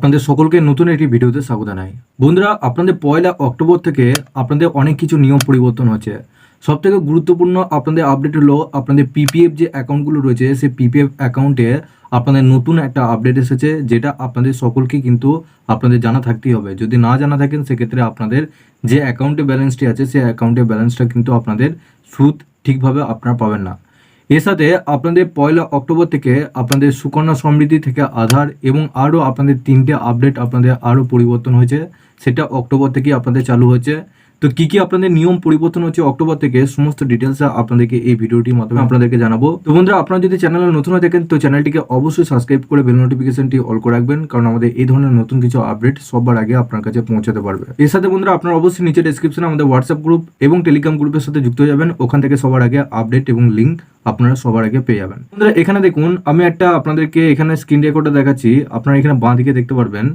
আপনাদের সকলকে নতুন একটি ভিডিওতে স্বাগত জানাই। বন্ধুরা, আপনাদের পয়লা অক্টোবর থেকে আপনাদের অনেক কিছু নিয়ম পরিবর্তন হচ্ছে সব থেকে গুরুত্বপূর্ণ আপনাদের আপডেট হলো আপনাদের পিপিএফ যে অ্যাকাউন্টগুলো রয়েছে, সেই পিপিএফ অ্যাকাউন্টে আপনাদের নতুন একটা আপডেট এসেছে, যেটা আপনাদের সকলকে কিন্তু আপনাদের জানা থাকতেই হবে। যদি না জানা থাকেন, সেক্ষেত্রে আপনাদের যে অ্যাকাউন্টে ব্যালেন্সটি আছে, সেই অ্যাকাউন্টে ব্যালেন্সটা কিন্তু আপনাদের সুদ ঠিকভাবে আপনারা পাবেন না। এর সাথে আপনাদের পয়লা অক্টোবর থেকে আপনাদের সুকন্যা সমৃদ্ধি থেকে আধার এবং আরও আপনাদের তিনটে আপডেট আপনাদের আরও পরিবর্তন হয়েছে। সেটা অক্টোবর থেকে আপনাদের চালু হয়েছে। তো কি কি আপনাদের নিয়ম পরিবর্তন হচ্ছে অক্টোবর থেকে সমস্ত ডিটেলস আপনাদেরকে এই ভিডিওটির মাধ্যমে আপনাদেরকে জানাব। তো বন্ধুরা, আপনারা যদি চ্যানেলে নতুন হয়ে থাকেন, তো চ্যানেলটিকে অবশ্যই সাবস্ক্রাইব করে বেল নোটিফিকেশনটি অল করে রাখবেন, কারণ আমাদের এই ধরনের নতুন কিছু আপডেট সবার আগে আপনার কাছে পৌঁছাতে পারবে। এর সাথে বন্ধুরা, আপনারা অবশ্যই নিচে ডেসক্রিপশনে আমাদের হোয়াটসঅ্যাপ গ্রুপ এবং টেলিগ্রাম গ্রুপের সাথে যুক্ত হয়ে যাবেন। ওখান থেকে সবার আগে আপডেট এবং লিঙ্ক আপনারা সবার আগে পেয়ে যাবেন। বন্ধুরা, এখানে দেখুন, আমি একটা আপনাদেরকে এখানে স্ক্রিন রেকর্ডে দেখাচ্ছি। আপনারা এখানে বাঁ দিকে দেখতে পারবেন।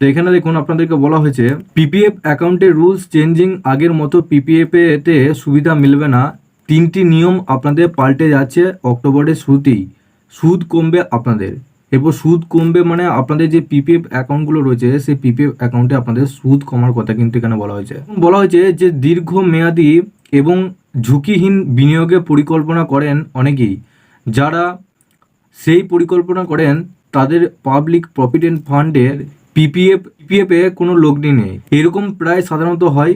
তো এখানে দেখুন, আপনাদেরকে বলা হয়েছে পিপিএফ অ্যাকাউন্টের রুলস চেঞ্জিং আগের মতো পিপিএফ এতে সুবিধা মিলবে না। তিনটি নিয়ম আপনাদের পাল্টে যাচ্ছে অক্টোবরের শুরুতেই। সুদ কমবে আপনাদের। এরপর সুদ কমবে মানে আপনাদের যে পিপিএফ অ্যাকাউন্টগুলো রয়েছে, সেই পিপিএফ অ্যাকাউন্টে আপনাদের সুদ কমার কথা কিন্তু এখানে বলা হয়েছে। বলা হয়েছে যে দীর্ঘ মেয়াদি এবং ঝুঁকিহীন বিনিয়োগের পরিকল্পনা করেন অনেকেই। যারা সেই পরিকল্পনা করেন, তাদের পাবলিক প্রভিডেন্ট ফান্ডের পিপিএফ পিপিএফ কোনো লগ্নি নেই। এরকম প্রায় সাধারণত হয়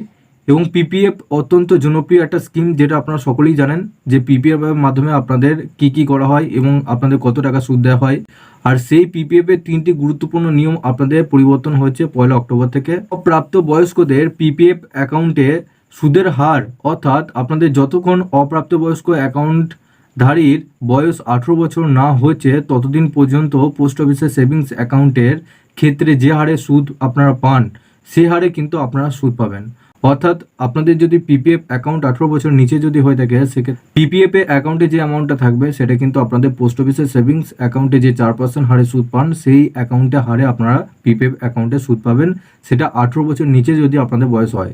এবং পিপিএফ অত্যন্ত জনপ্রিয় একটা স্কিম যেটা আপনারা সকলেই জানেন যে পিপিএফ এর মাধ্যমে আপনাদের কি কি করা হয় এবং আপনাদের কত টাকা সুদ দেওয়া হয়। আর সেই পিপিএফ এর তিনটি গুরুত্বপূর্ণ নিয়ম আপনাদের পরিবর্তন হয়েছে পয়লা অক্টোবর থেকে। প্রাপ্ত বয়স্কদের পিপিএফ অ্যাকাউন্টে সুদের হার অর্থাৎ আপনাদের যতক্ষণ অপ্রাপ্তবয়স্ক অ্যাকাউন্ট ধারীর বয়স আঠেরো বছর না হয়েছে ততদিন পর্যন্ত পোস্ট অফিসের সেভিংস অ্যাকাউন্টের ক্ষেত্রে যে হারে সুদ আপনারা পান, সে হারে কিন্তু আপনারা সুদ পাবেন। অর্থাৎ আপনাদের যদি পিপিএফ অ্যাকাউন্ট আঠেরো বছর নিচে যদি হয়ে থাকে, সেক্ষেত্রে পিপিএফ এ অ্যাকাউন্টে যে অ্যামাউন্টটা থাকবে, সেটা কিন্তু আপনাদের পোস্ট অফিসের সেভিংস অ্যাকাউন্টে যে চার পার্সেন্ট হারে সুদ পান, সেই অ্যাকাউন্টে হারে আপনারা পিপিএফ অ্যাকাউন্টে সুদ পাবেন। সেটা আঠেরো বছর নিচে যদি আপনাদের বয়স হয়।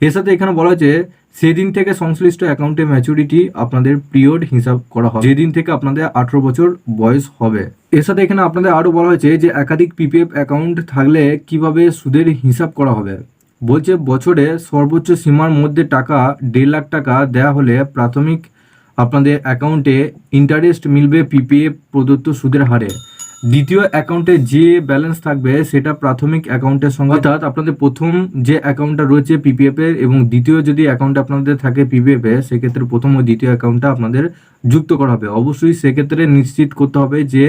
এর সাথে এখানে বলা হয়েছে, সেদিন থেকে সংশ্লিষ্ট অ্যাকাউন্টে ম্যাচুরিটি আপনাদের পিরিয়ড হিসাব করা হবে। যেদিন থেকে আপনাদের আঠেরো বছর বয়স হবে। এর সাথে এখানে আপনাদের আরও বলা হয়েছে যে, একাধিক পিপিএফ অ্যাকাউন্ট থাকলে কীভাবে সুদের হিসাব করা হবে? বলছে, বছরে সর্বোচ্চ সীমার মধ্যে টাকা, দেড় লাখ টাকা দেয়া হলে প্রাথমিক আপনাদের অ্যাকাউন্টে ইন্টারেস্ট মিলবে পিপিএফ প্রদত্ত সুদের হারে। দ্বিতীয় অ্যাকাউন্টে যে ব্যালেন্স থাকবে, সেটা প্রাথমিক অ্যাকাউন্টের সঙ্গে অর্থাৎ আপনাদের প্রথম যে অ্যাকাউন্টটা রয়েছে পিপিএফ এর এবং দ্বিতীয় যদি অ্যাকাউন্ট আপনাদের থাকে পিপিএফ এ সেক্ষেত্রে প্রথম ও দ্বিতীয় অ্যাকাউন্টটা আপনাদের যুক্ত করা হবে। অবশ্যই সেক্ষেত্রে নিশ্চিত করতে হবে যে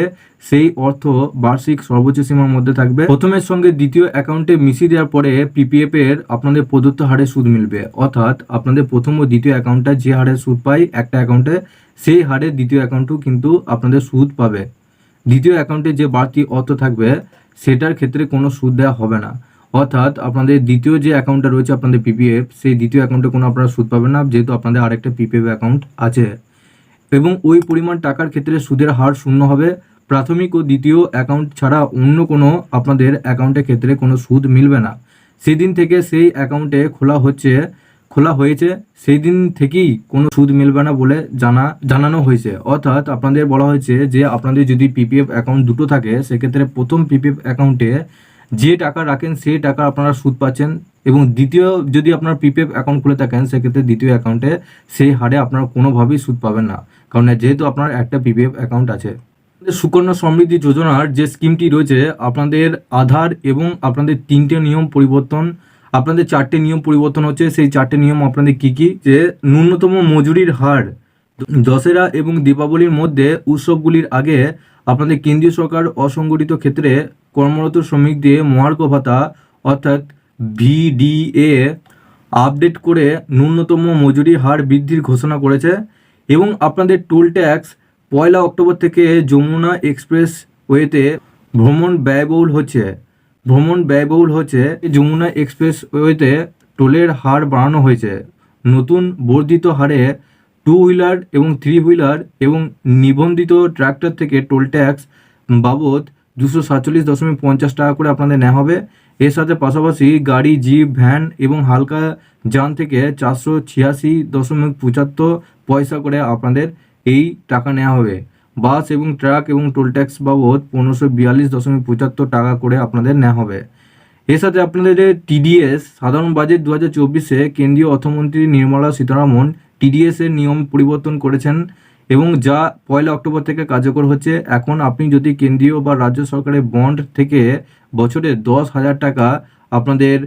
সেই অর্থ বার্ষিক সর্বোচ্চ সীমার মধ্যে থাকবে। প্রথমের সঙ্গে দ্বিতীয় অ্যাকাউন্টে মিশিয়ে দেওয়ার পরে পিপিএফ এর আপনাদের প্রদত্ত হারে সুদ মিলবে। অর্থাৎ আপনাদের প্রথম ও দ্বিতীয় অ্যাকাউন্টটা যে হারে সুদ পায়, একটা অ্যাকাউন্টে সেই হারে দ্বিতীয় অ্যাকাউন্টও কিন্তু আপনাদের সুদ পাবে। দ্বিতীয় অ্যাকাউন্টে যে বাড়তি অর্থ থাকবে, সেটার ক্ষেত্রে কোনো সুদ দেওয়া হবে না। অর্থাৎ আপনাদের দ্বিতীয় যে অ্যাকাউন্টটা রয়েছে আপনাদের পিপিএফ সেই দ্বিতীয় অ্যাকাউন্টে কোনো আপনারা সুদ পাবেন না, যেহেতু আপনাদের আরেকটা পিপিএফ অ্যাকাউন্ট আছে। এবং ওই পরিমাণ টাকার ক্ষেত্রে সুদের হার শূন্য হবে। প্রাথমিক ও দ্বিতীয় অ্যাকাউন্ট ছাড়া অন্য কোনো আপনাদের অ্যাকাউন্টের ক্ষেত্রে কোনো সুদ মিলবে না। সেদিন থেকে সেই অ্যাকাউন্টে খোলা হচ্ছে খোলা হয়েছে সেই দিন থেকেই কোনো সুদ মিলবে না বলে জানা, জানানো হয়েছে। অর্থাৎ আপনাদের বলা হয়েছে যে আপনাদের যদি পিপিএফ অ্যাকাউন্ট দুটো থাকে, সেক্ষেত্রে প্রথম পিপিএফ অ্যাকাউন্টে যে টাকা রাখেন, সেই টাকা আপনারা সুদ পাচ্ছেন এবং দ্বিতীয় যদি আপনার পিপিএফ অ্যাকাউন্ট খুলে থাকেন, সেক্ষেত্রে দ্বিতীয় অ্যাকাউন্টে সেই হারে আপনারা কোনোভাবেই সুদ পাবেন না। কারণ যেহেতু আপনার একটা পিপিএফ অ্যাকাউন্ট আছে। সুকন্যা সমৃদ্ধি যোজনার যে স্কিমটি রয়েছে, আপনাদের আধার এবং আপনাদের তিনটে নিয়ম পরিবর্তন আপনাদের চারটে নিয়ম পরিবর্তন হচ্ছে, সেই চারটে নিয়ম আপনাদের কি কি? যে ন্যূনতম মজুরির হার দশেরা এবং দীপাবলির মধ্যে উৎসবগুলির আগে আপনাদের কেন্দ্রীয় সরকার অসংগঠিত ক্ষেত্রে কর্মরত শ্রমিকদের মহার্ঘ ভাতা অর্থাৎ ভিডিএ আপডেট করে ন্যূনতম মজুরি হার বৃদ্ধির ঘোষণা করেছে এবং আপনাদের টোল ট্যাক্স পয়লা অক্টোবর থেকে যমুনা এক্সপ্রেস ওয়েতে ভ্রমণ ব্যয়বহুল হচ্ছে। ভ্রমণ ব্যয়বহুল হচ্ছে যমুনা এক্সপ্রেস ওয়েতে টোলের হার বাড়ানো হয়েছে। নতুন বর্ধিত হারে টু হুইলার এবং থ্রি হুইলার এবং নিবন্ধিত ট্র্যাক্টর থেকে টোল ট্যাক্স বাবদ দুশো সাতচল্লিশ দশমিক পঞ্চাশ টাকা করে আপনাদের নেওয়া হবে। এর সাথে পাশাপাশি গাড়ি, জিপ, ভ্যান এবং হালকা যান থেকে চারশো ছিয়াশি দশমিক পঁচাত্তর পয়সা করে আপনাদের এই টাকা নেওয়া হবে। বাস এবং ট্রাক এবং টোল ট্যাক্স বাবদ পনেরোশো বিয়াল্লিশ দশমিক পঁচাত্তর টাকা করে আপনাদের নেওয়া হবে। এর সাথে আপনাদের টিডিএস, সাধারণ বাজেট দু হাজার চব্বিশে কেন্দ্রীয় অর্থমন্ত্রী নির্মলা সীতারামন টিডিএস এর নিয়ম পরিবর্তন করেছেন এবং যা পয়লা অক্টোবর থেকে কার্যকর হচ্ছে। এখন আপনি যদি কেন্দ্রীয় বা রাজ্য সরকারের বন্ড থেকে বছরে দশ হাজার টাকা আপনাদের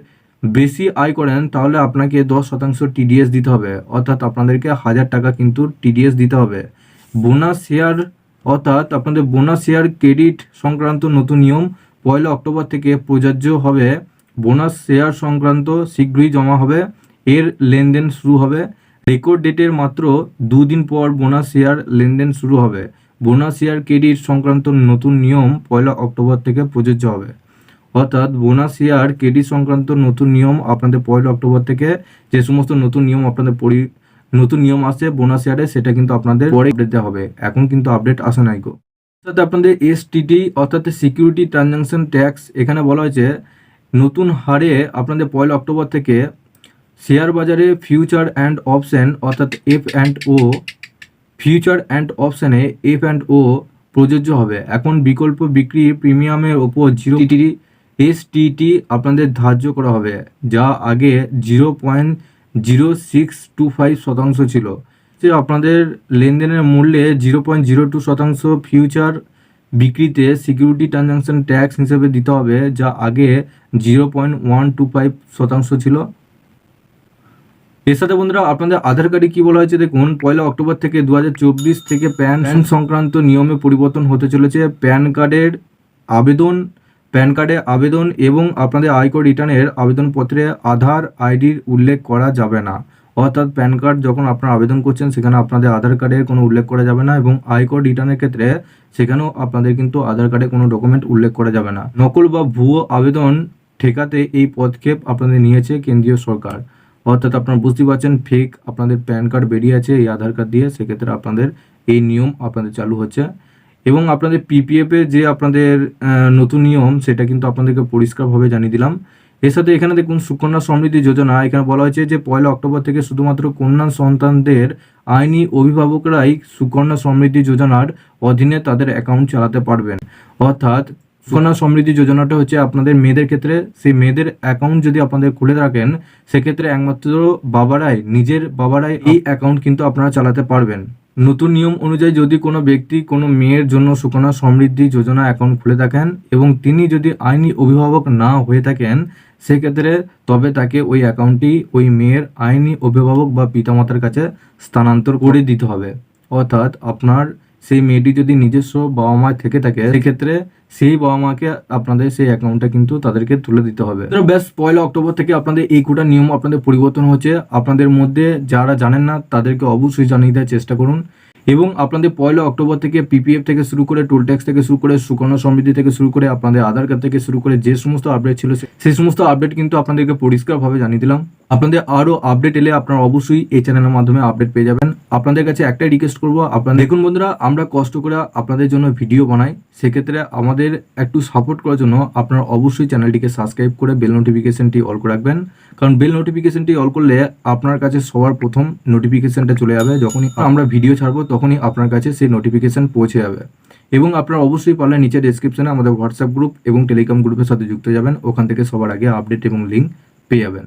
বেশি আয় করেন, তাহলে আপনাকে দশ শতাংশ টিডিএস দিতে হবে। অর্থাৎ আপনাদেরকে হাজার টাকা কিন্তু টিডিএস দিতে হবে। বোনাস শেয়ার অর্থাৎ আপনাদের বোনাস শেয়ার ক্রেডিট সংক্রান্ত নতুন নিয়ম পয়লা অক্টোবর থেকে প্রযোজ্য হবে। বোনাস শেয়ার সংক্রান্ত শীঘ্রই জমা হবে। এর লেনদেন শুরু হবে। রেকর্ড ডেটের মাত্র দুদিন পর বোনাস শেয়ার লেনদেন শুরু হবে। বোনাস শেয়ার ক্রেডিট সংক্রান্ত নতুন নিয়ম পয়লা অক্টোবর থেকে প্রযোজ্য হবে। অর্থাৎ বোনাস শেয়ার ক্রেডিট সংক্রান্ত নতুন নিয়ম আপনাদের পয়লা অক্টোবর থেকে যে সমস্ত নতুন নিয়ম আপনাদের পরি নতুন নিয়ম আসছে বোনাস শেয়ারে সেটা কিন্তু আপনাদের পরে দেওয়া হবে। এখন কিন্তু আপডেট আসে নাই গো। অর্থাৎ আপনাদের এসটিটি অর্থাৎ সিকিউরিটি ট্রানজাকশন ট্যাক্স এখানে বলা হয়েছে, নতুন হারে আপনাদের পয়লা অক্টোবর থেকে শেয়ার বাজারে ফিউচার অ্যান্ড অপশন অর্থাৎ F and O future and অপশানে এফ অ্যান্ড ও প্রযোজ্য হবে। এখন বিকল্প বিক্রি প্রিমিয়ামের ওপর জিরো টিটি এসটিটি আপনাদের ধার্য করা হবে, যা আগে zero point zero six two five শতাংশ ছিল। যে আপনাদের লেনদেনের মূল্যে জিরো পয়েন্ট জিরো টু শতাংশ ফিউচার বিক্রিতে সিকিউরিটি ট্রানজাকশন ট্যাক্স হিসেবে দিতে হবে যা আগে zero point one two five শতাংশ ছিল। এর সাথে বন্ধুরা আপনাদের আধার কার্ডে কি বলা হয়েছে দেখুন পয়লা অক্টোবর থেকে দু হাজার চব্বিশ থেকে প্যান সংক্রান্ত নিয়মে পরিবর্তন হতে চলেছে। প্যান কার্ডের আবেদন প্যান কার্ডে আবেদন এবং আপনাদের আয়কর রিটার্নের আবেদনপত্রে আধার আইডির উল্লেখ করা যাবে না। অর্থাৎ প্যান কার্ড যখন আপনারা আবেদন করছেন, সেখানে আপনাদের আধার কার্ডের কোনো উল্লেখ করা যাবে না এবং আয়কর রিটার্নের ক্ষেত্রে সেখানেও আপনাদের কিন্তু আধার কার্ডে কোনো ডকুমেন্ট উল্লেখ করা যাবে না। নকল বা ভুয়ো আবেদন ঠেকাতে এই পদক্ষেপ আপনাদের নিয়েছে কেন্দ্রীয় সরকার। অর্থাৎ আপনারা বুঝতে পারছেন ফেক আপনাদের প্যান কার্ড বেরিয়ে আছে এই আধার কার্ড দিয়ে, সেক্ষেত্রে আপনাদের এই নিয়ম আপনাদের চালু হচ্ছে। এবং আপনাদের পিপিএফে যে আপনাদের নতুন নিয়ম, সেটা কিন্তু আপনাদেরকে পরিষ্কারভাবে জানিয়ে দিলাম। এর সাথে এখানে দেখুন, সুকন্যা সমৃদ্ধি যোজনা, এখানে বলা হয়েছে যে পয়লা অক্টোবর থেকে শুধুমাত্র কন্যা সন্তানদের আইনি অভিভাবকরাই সুকন্যা সমৃদ্ধি যোজনার অধীনে তাদের অ্যাকাউন্ট চালাতে পারবেন। অর্থাৎ সুকন্যা সমৃদ্ধি যোজনাটা হচ্ছে আপনাদের মেয়েদের ক্ষেত্রে সেই মেয়েদের অ্যাকাউন্ট যদি আপনাদের খুলে রাখেন সেক্ষেত্রে একমাত্র বাবারাই নিজের বাবারাই এই অ্যাকাউন্ট কিন্তু আপনারা চালাতে পারবেন। নতুন নিয়ম অনুযায়ী যদি কোনো ব্যক্তি কোনো মেয়ের জন্য সুকন্যা সমৃদ্ধি যোজনা অ্যাকাউন্ট খুলে থাকেন এবং তিনি যদি আইনি অভিভাবক না হয়ে থাকেন সেক্ষেত্রে তবে তাকে ওই অ্যাকাউন্টটি ওই মেয়ের আইনি অভিভাবক বা পিতামাতার কাছে স্থানান্তর করে দিতে হবে। অর্থাৎ আপনার সেই মেয়েটি যদি নিজস্ব বাবা মা থেকে থাকে, সেক্ষেত্রে সেই বাবা মাকে আপনাদের সেই অ্যাকাউন্টটা কিন্তু তাদেরকে তুলে দিতে হবে। ব্যাস পয়লা অক্টোবর থেকে আপনাদের এই কোটা নিয়ম আপনাদের পরিবর্তন হচ্ছে। আপনাদের মধ্যে যারা জানেন না, তাদেরকে অবশ্যই জানিয়ে দেওয়ার চেষ্টা করুন। এবং আপনাদের পয়লা অক্টোবর থেকে পিপিএফ থেকে শুরু করে টোল ট্যাক্স থেকে শুরু করে সুকন্যা সমৃদ্ধি থেকে শুরু করে আপনাদের আধার কার্ড থেকে শুরু করে যে সমস্ত আপডেট ছিল সেই সমস্ত আপডেট কিন্তু আপনাদেরকে পরিষ্কারভাবে জানিয়ে দিলাম। আপনাদের আরও আপডেট এলে আপনারা অবশ্যই এই চ্যানেলের মাধ্যমে আপডেট পেয়ে যাবেন। আপনাদের কাছে একটাই রিকোয়েস্ট করব আপনারা দেখুন বন্ধুরা, আমরা কষ্ট করে আপনাদের জন্য ভিডিও বানাই। সেক্ষেত্রে আমাদের একটু সাপোর্ট করার জন্য আপনারা অবশ্যই চ্যানেলটিকে সাবস্ক্রাইব করে বেল নোটিফিকেশনটি অল করে রাখবেন। কারণ বেল নোটিফিকেশনটি অল করলে আপনার কাছে সবার প্রথম নোটিফিকেশনটা চলে যাবে। যখনই আমরা ভিডিও ছাড়বো, তখনই আপনার কাছে সেই নোটিফিকেশন পৌঁছে যাবে। এবং আপনারা অবশ্যই পারলে নিচে ডেসক্রিপশনে আমাদের হোয়াটসঅ্যাপ গ্রুপ এবং টেলিগ্রাম গ্রুপের সাথে যুক্ত যাবেন। ওখান থেকে সবার আগে আপডেট এবং লিঙ্ক পেয়ে যাবেন।